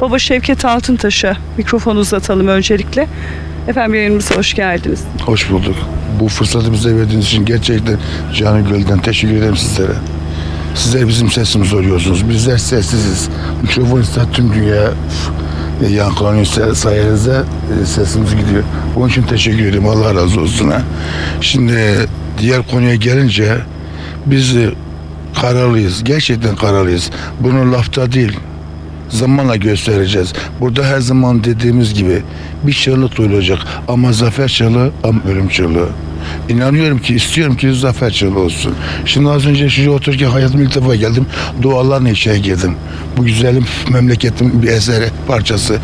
Baba Şevket Altıntaş'a mikrofon uzatalım öncelikle. Efendim yayınımıza hoş geldiniz. Hoş bulduk. Bu fırsatı bize verdiğiniz için gerçekten canı gölden teşekkür ederim sizlere. Sizler bizim sesimizi oluyorsunuz. Bizler sessiziz. Mikrofon ise tüm dünya e, yankılanıyor sayenizde e, sesimiz gidiyor. Bunun için teşekkür ederim. Allah razı olsun. Ha. Şimdi diğer konuya gelince biz e, kararlıyız. Gerçekten kararlıyız. Bunu lafta değil zamanla göstereceğiz. Burada her zaman dediğimiz gibi bir çığlık duyulacak ama zafer çığlığı ama ölüm çığlığı. İnanıyorum ki istiyorum ki zafer çığlığı olsun. Şimdi az önce şuraya otururken hayatım ilk defa geldim. Dualarla içeri girdim. Bu güzelim memleketin bir eseri parçası.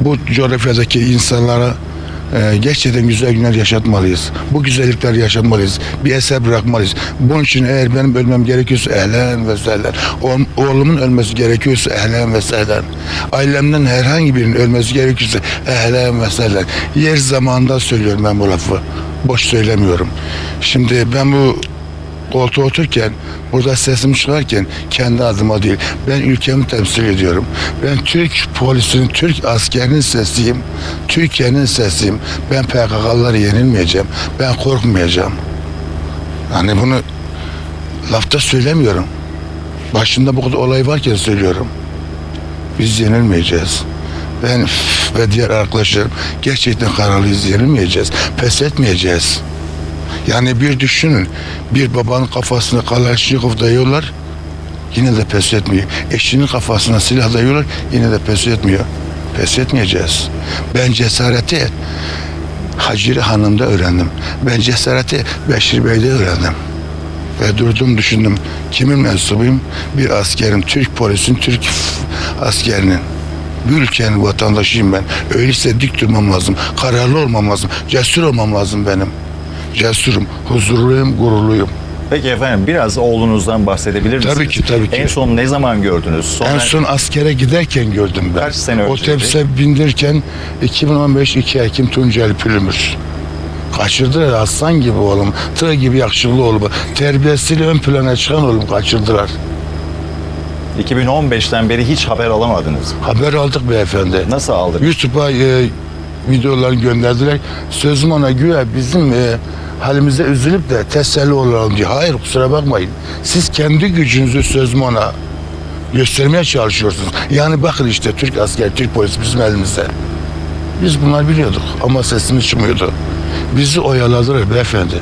Bu coğrafyadaki insanlara ee, gerçekten güzel günler yaşatmalıyız. Bu güzellikleri yaşatmalıyız. Bir eser bırakmalıyız. Bunun için eğer benim ölmem gerekiyorsa ehlen ve sehlen. Oğlum- Oğlumun ölmesi gerekiyorsa ehlen ve sehlen. Ailemden herhangi birinin ölmesi gerekiyorsa ehlen ve sehlen. Yer zamanında söylüyorum ben bu lafı. Boş söylemiyorum. Şimdi ben bu koltuğa otururken, burada sesimi çıkarken kendi adıma değil. Ben ülkemi temsil ediyorum. Ben Türk polisinin, Türk askerinin sesiyim. Türkiye'nin sesiyim. Ben PKK'ları yenilmeyeceğim. Ben korkmayacağım. Yani bunu lafta söylemiyorum. Başında bu kadar olay varken söylüyorum. Biz yenilmeyeceğiz. Ben ve diğer arkadaşlarım gerçekten kararlıyız yenilmeyeceğiz. Pes etmeyeceğiz. Yani bir düşünün. Bir babanın kafasına Kalaşnikov dayıyorlar. Yine de pes etmiyor. Eşinin kafasına silah dayıyorlar. Yine de pes etmiyor. Pes etmeyeceğiz. Ben cesareti Hacire Hanım'da öğrendim. Ben cesareti Beşir Bey'de öğrendim. Ve durdum düşündüm. Kimin mensubuyum? Bir askerim. Türk polisin, Türk askerinin. Bir ülkenin vatandaşıyım ben. Öyleyse dik durmam lazım. Kararlı olmam lazım. Cesur olmam lazım benim. Cesurum, huzurluyum, gururluyum. Peki efendim biraz oğlunuzdan bahsedebilir misiniz? Tabii ki, tabii ki. En son ne zaman gördünüz? Sonra En son askere giderken gördüm ben. Kaç sene önceydi? Otobüse bindirirken 2015 2 Ekim Tunceli Pülümür. Kaçırdılar aslan gibi oğlum. Tır gibi yakışıklı oğlum. Terbiyesiyle ön plana çıkan oğlum kaçırdılar. 2015'ten beri hiç haber alamadınız. Haber aldık beyefendi. Nasıl aldınız? YouTube'a e, videoları gönderdiler. Sözüm ona güya bizim e, halimize üzülüp de teselli olalım diye. Hayır kusura bakmayın. Siz kendi gücünüzü sözüm ona göstermeye çalışıyorsunuz. Yani bakın işte Türk asker, Türk polis bizim elimizde. Biz bunlar biliyorduk ama sesimiz çıkmıyordu. Bizi oyaladılar beyefendi.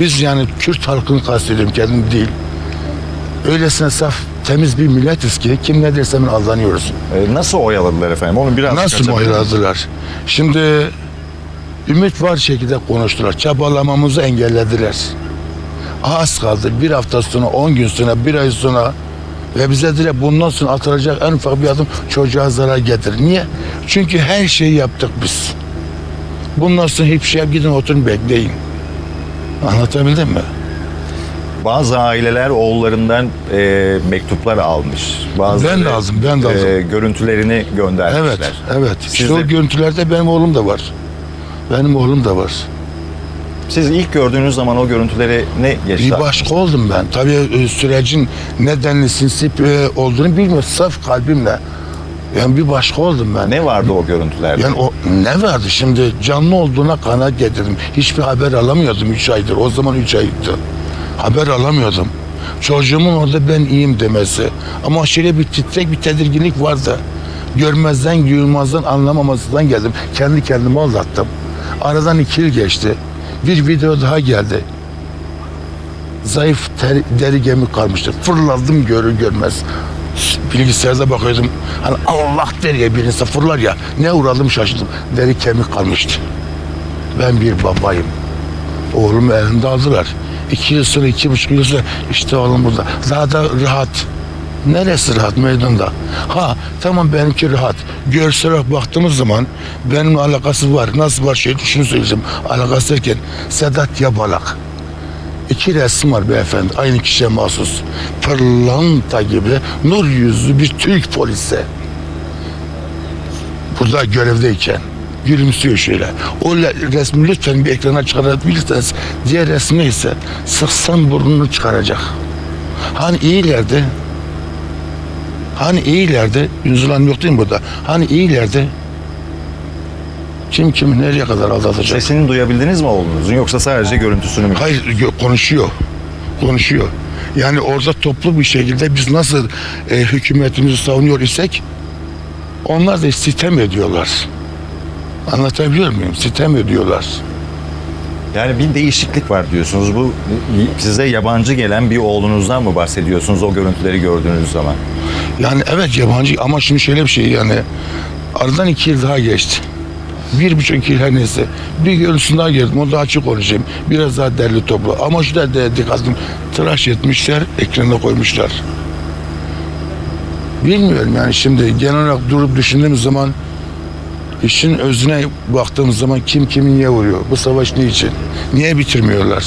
Biz yani Kürt halkını kastediyorum kendim değil. Öylesine saf, temiz bir milletiz ki kim ne derse aldanıyoruz. Ee, nasıl oyaladılar efendim? Onu biraz Nasıl açabilir misiniz? oyaladılar? Şimdi ümit var şekilde konuştular. Çabalamamızı engellediler. Az kaldı. Bir hafta sonra, on gün sonra, bir ay sonra ve bize direkt bundan sonra atılacak en ufak bir adım çocuğa zarar getirir. Niye? Çünkü her şeyi yaptık biz. Bundan sonra hiçbir şey yap, gidin oturun bekleyin. Anlatabildim mi? Bazı aileler oğullarından e, mektuplar almış. Bazı Ben aldım, ben de aldım. görüntülerini göndermişler. Evet, evet. Siz İşte o de- görüntülerde benim oğlum da var. Benim oğlum da var. Siz ilk gördüğünüz zaman o görüntüleri ne geçti? Bir başka oldum ben. Tabii e, sürecin nedenli sinsi e, olduğunu bilmiyorum. Saf kalbimle. Yani bir başka oldum ben. Ne vardı o görüntülerde? Yani o ne vardı şimdi canlı olduğuna kanaat getirdim. Hiçbir haber alamıyordum 3 aydır. O zaman 3 aydı. Haber alamıyordum. Çocuğumun orada ben iyiyim demesi. Ama şöyle bir titrek bir tedirginlik vardı. Görmezden, duyulmazdan, anlamamasından geldim. Kendi kendimi aldattım. Aradan iki yıl geçti. Bir video daha geldi. Zayıf ter- deri gemi kalmıştı. Fırladım görür görmez. Bilgisayarda bakıyordum. Hani Allah deriye birisi fırlar ya. Ne uğradım şaşırdım. Deri kemik kalmıştı. Ben bir babayım. Oğlumu elimde aldılar. İki yıl sonra, iki buçuk yıl sonra işte oğlum burada. Daha da rahat. Neresi rahat meydanda? Ha tamam benimki rahat. Görsel olarak baktığımız zaman benimle alakası var. Nasıl var şey şunu söyleyeceğim. Alakası derken Sedat Yabalak. İki resim var beyefendi. Aynı kişiye mahsus. Pırlanta gibi nur yüzlü bir Türk polisi. Burada görevdeyken gülümsüyor şöyle. O resmi lütfen bir ekrana çıkarabilirseniz diğer resim neyse sıksan burnunu çıkaracak. Hani iyilerdi. Hani iyilerde, Ünzül Hanım yok değil mi burada? Hani iyilerde kim kimi nereye kadar aldatacak? Sesini duyabildiniz mi oğlunuzun yoksa sadece görüntüsünü mü? Hayır konuşuyor. Konuşuyor. Yani orada toplu bir şekilde biz nasıl e, hükümetimizi savunuyor isek onlar da sitem ediyorlar. Anlatabiliyor muyum? Sitem ediyorlar. Yani bir değişiklik var diyorsunuz. Bu size yabancı gelen bir oğlunuzdan mı bahsediyorsunuz o görüntüleri gördüğünüz zaman? Yani evet yabancı ama şimdi şöyle bir şey yani aradan iki yıl daha geçti. Bir buçuk yıl her neyse. Bir görüntüsünü daha girdim. Onu da açık konuşayım. Biraz daha derli toplu. Ama şu da de- dikkatim tıraş etmişler. Ekrana koymuşlar. Bilmiyorum yani şimdi genel olarak durup düşündüğümüz zaman işin özüne baktığımız zaman kim kimi niye vuruyor? Bu savaş niçin? Niye bitirmiyorlar?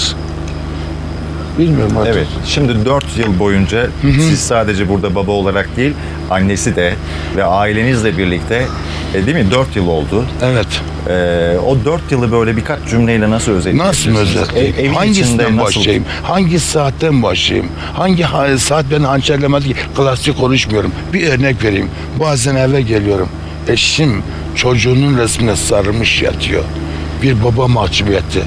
Bilmiyorum artık. Evet. Şimdi 4 yıl boyunca siz sadece burada baba olarak değil, annesi de ve ailenizle birlikte e, değil mi? 4 yıl oldu. Evet. E, o 4 yılı böyle birkaç cümleyle nasıl özetleyebilirsiniz? Nasıl özetleyeyim? E, Hangisinden nasıl- başlayayım? Hangi saatten başlayayım? Hangi ha- saat beni hançerlemedi ki? Klasik konuşmuyorum. Bir örnek vereyim. Bazen eve geliyorum. Eşim çocuğunun resmine sarılmış yatıyor. Bir baba mahcubiyeti.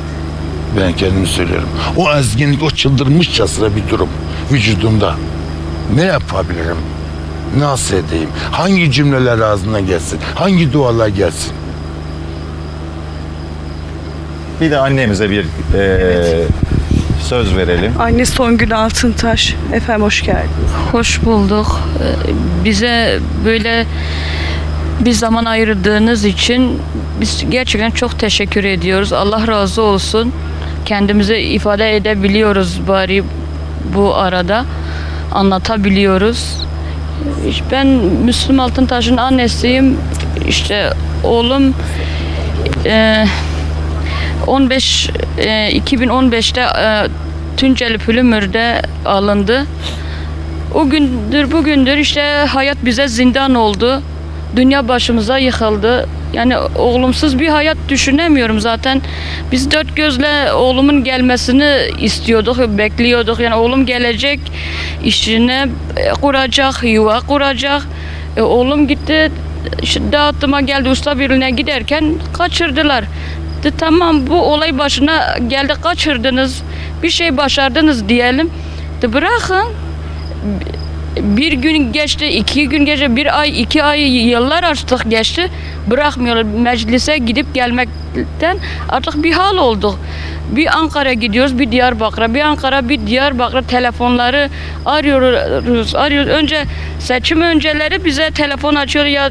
Ben kendim söylüyorum. O ezginlik, o çıldırmışçasına bir durum vücudumda. Ne yapabilirim? Nasıl edeyim? Hangi cümleler ağzına gelsin? Hangi dualar gelsin? Bir de annemize bir e, söz verelim. Anne Songül Altıntaş. Efendim hoş geldiniz. Hoş bulduk. Ee, Bize böyle bir zaman ayırdığınız için biz gerçekten çok teşekkür ediyoruz. Allah razı olsun. Kendimizi ifade edebiliyoruz bari bu arada. Anlatabiliyoruz. Ben Müslüm Altıntaş'ın annesiyim. İşte oğlum e, 15 e, 2015'te e, Tunceli Pülümür'de alındı. O gündür bugündür işte hayat bize zindan oldu. Dünya başımıza yıkıldı. Yani oğlumsuz bir hayat düşünemiyorum zaten. Biz dört gözle oğlumun gelmesini istiyorduk, bekliyorduk. Yani oğlum gelecek, işini kuracak, yuva kuracak. E, oğlum gitti, dağıtıma geldi, usta birliğine giderken kaçırdılar. De, tamam bu olay başına geldi, kaçırdınız, bir şey başardınız diyelim. De bırakın bir gün geçti, iki gün geçti, bir ay, iki ay, yıllar artık geçti. Bırakmıyorlar. Meclise gidip gelmekten artık bir hal olduk. Bir Ankara gidiyoruz, bir Diyarbakır'a, bir Ankara, bir Diyarbakır telefonları arıyoruz, arıyoruz. Önce seçim önceleri bize telefon açıyor ya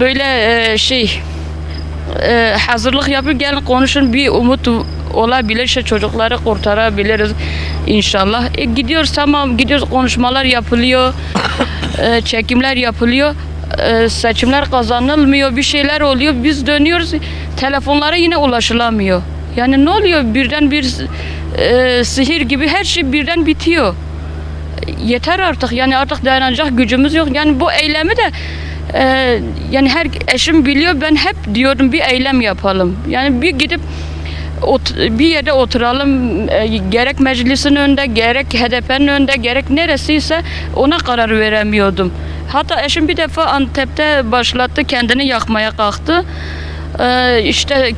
böyle e, şey e, hazırlık yapıyor gelin konuşun bir umut olabilir işte çocukları kurtarabiliriz inşallah. E, gidiyoruz tamam gidiyoruz konuşmalar yapılıyor e, çekimler yapılıyor e, seçimler kazanılmıyor bir şeyler oluyor biz dönüyoruz telefonlara yine ulaşılamıyor. Yani ne oluyor birden bir e, sihir gibi her şey birden bitiyor yeter artık yani artık dayanacak gücümüz yok. Yani bu eylemi de e, yani her eşim biliyor ben hep diyorum bir eylem yapalım. Yani bir gidip ot- bir yerde oturalım e, gerek meclisin önünde gerek HDP'nin önünde gerek neresiyse ona karar veremiyordum. Hatta eşim bir defa Antep'te başlattı kendini yakmaya kalktı. E, işte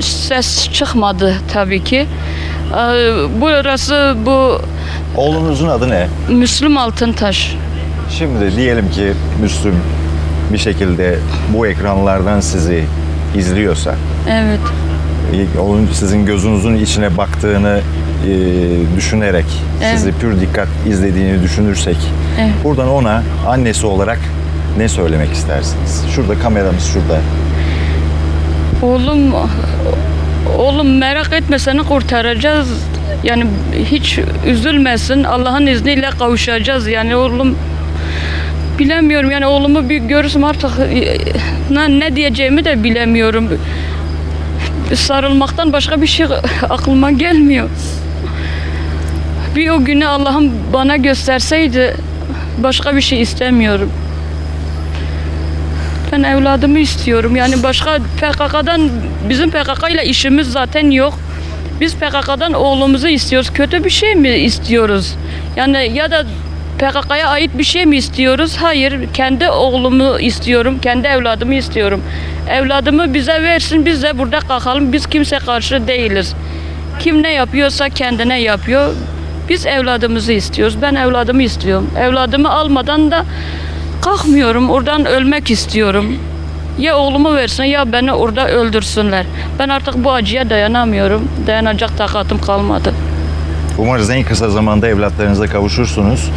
ses çıkmadı tabii ki. E, burası bu Oğlunuzun adı ne? Müslüm Altıntaş. Şimdi diyelim ki Müslüm bir şekilde bu ekranlardan sizi izliyorsa, Evet. Onun sizin gözünüzün içine baktığını e, düşünerek, Evet. sizi pür dikkat izlediğini düşünürsek, Evet. buradan ona annesi olarak ne söylemek istersiniz? Şurada kameramız şurada. Oğlum oğlum merak etme seni kurtaracağız. Yani hiç üzülmesin. Allah'ın izniyle kavuşacağız. Yani oğlum bilemiyorum. Yani oğlumu bir görürsem artık e, ne, ne diyeceğimi de bilemiyorum. Sarılmaktan başka bir şey aklıma gelmiyor. Bir o günü Allah'ım bana gösterseydi başka bir şey istemiyorum. Ben evladımı istiyorum. Yani başka PKK'dan bizim PKK ile işimiz zaten yok. Biz PKK'dan oğlumuzu istiyoruz. Kötü bir şey mi istiyoruz? Yani ya da PKK'ya ait bir şey mi istiyoruz? Hayır. Kendi oğlumu istiyorum. Kendi evladımı istiyorum. Evladımı bize versin. Biz de burada kalkalım. Biz kimse karşı değiliz. Kim ne yapıyorsa kendine yapıyor. Biz evladımızı istiyoruz. Ben evladımı istiyorum. Evladımı almadan da kalkmıyorum. Oradan ölmek istiyorum. Ya oğlumu versin ya beni orada öldürsünler. Ben artık bu acıya dayanamıyorum. Dayanacak takatım kalmadı. Umarız en kısa zamanda evlatlarınıza kavuşursunuz.